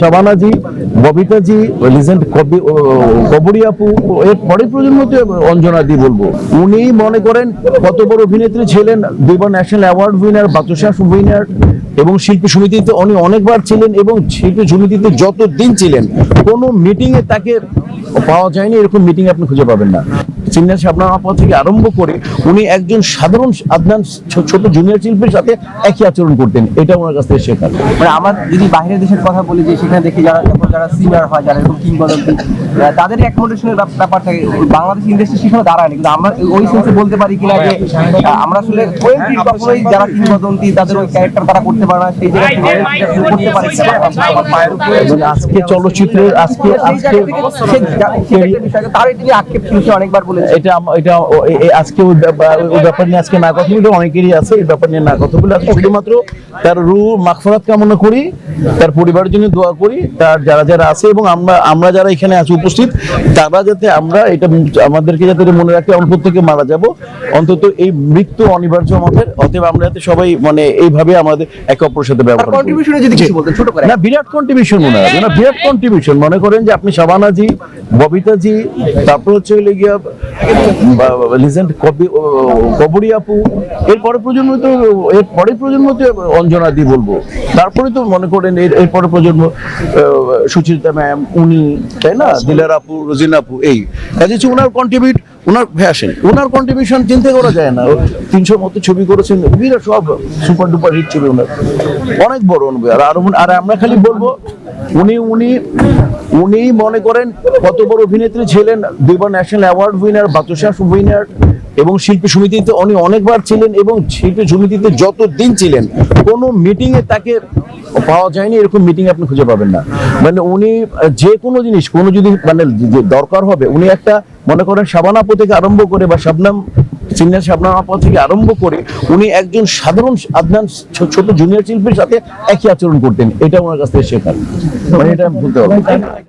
Shabanaji, ববিতাজি legend কবি কবরী আপু এর পরের প্রজন্মতে অঞ্জনা দি বলব। উনি মনে করেন কত বড় অভিনেত্রী ছিলেন, দুইবার national award winner Bachsas winner, এবং শিল্পী সমিতিতে উনি অনেকবার ছিলেন এবং শিল্পী সমিতিতে যত দিন ছিলেন, কোনো মিটিংয়ে তাকে পাওয়া যায়নি, এরকম মিটিং আপনি খুঁজে পাবেন না। সিনিয়র শাবনার আপা থেকে আরম্ভ করে উনি একজন সাধারণ আদনান ছোট জুনিয়র শিল্পীর সাথে একই আচরণ করতেন এটা ওনার কাছ থেকে শেখার মানে আমার যদি বাইরের দেশের কথা বলি যে সেখানে দেখি যারা যারা সিনিয়র হয় যারা এরকম কিংবদন্তি তাদের অ্যাকোমোডেশনের ব্যাপার থাকে বাংলাদেশ ইন্ডাস্ট্রি সেখানে দাঁড়ায়নি কিন্তু আমরা ওই সেন্সে বলতে পারি কিনা যে আমরা আসলে ওয়েন্টি কখনোই যারা কিংবদন্তি তাদের ওই ক্যারেক্টার তারা করতে পারে না সেই জায়গায় মানে আজকে চলচ্চিত্রের আজকে আজকে। তার এটা নিয়ে আক্ষেপ ছিল অনেকবার বলেছে এটা এটা আজকে ওই ব্যাপার নিয়ে আজকে না কথা বলে অনেকেরই আছে এই ব্যাপার নিয়ে না কথা বলে আজকে শুধুমাত্র তার রু মাগফিরাত কামনা করি তার পরিবারের জন্য দোয়া করি তার যারা যারা আছে এবং আমরা আমরা যারা এখানে আছি উপস্থিত তারা যাতে আমরা এটা আমাদেরকে যাতে মনে রাখতে অল্প থেকে মারা যাব। অন্তত এই মৃত্যু অনিবার্য আমাদের অতএব আমরা যাতে সবাই মানে এইভাবে আমাদের একে অপরের সাথে ব্যবহার করি। কন্ট্রিবিউশনে যদি কিছু বলতেন ছোট করে। না বিরাট কন্ট্রিবিউশন মনে হয়। না বিরাট কন্ট্রিবিউশন মনে করেন যে আপনি শাবানাজি ববিতাজি তারপর হচ্ছে হলে গিয়া লিজেন্ড কবি কবরী আপু। এরপরে প্রজন্ম তো এর পরের প্রজন্ম তো অঞ্জনা দি বলব। তারপরে তো মনে করেন এর এরপরে প্রজন্ম আহ, সুচিত্রা ম্যাম উনি তাই না? দিলার আপু রোজিনা আপু এই। কাজে হচ্ছে ওনার কন্ট্রিবিউট ওনার ফ্যাশন ওনার কন্ট্রিবিউশন চিন্তা করা যায় না। তিনশোর মতো ছবি করেছেন। সব সুপার ডুপার হিট ছবি ওনার অনেক বড় অনুভব আর আর আমরা খালি বলব উনি উনি উনি মনে করেন কত বড় অভিনেত্রী ছিলেন, দুইবার national award winner Bachsas winner এবং শিল্পী সমিতিতে উনি অনেকবার ছিলেন এবং শিল্পী সমিতিতে যত দিন ছিলেন, কোনো মিটিং এ তাকে পাওয়া যায়নি, এরকম মিটিং আপনি খুঁজে পাবেন না। মানে উনি, যে কোনো জিনিস, কোনো যদি মানে দরকার হবে, উনি একটা মনে করেন শাবানাপু থেকে আরম্ভ করে বা শাবনাম সিনিয়র শাবনাম আপা থেকে আরম্ভ করে উনি একজন সাধারণ আদনান ছোট জুনিয়র শিল্পীর সাথে একই আচরণ করতেন। এটা ওনার কাছ থেকে শেখার। মানে এটা বলতে হবে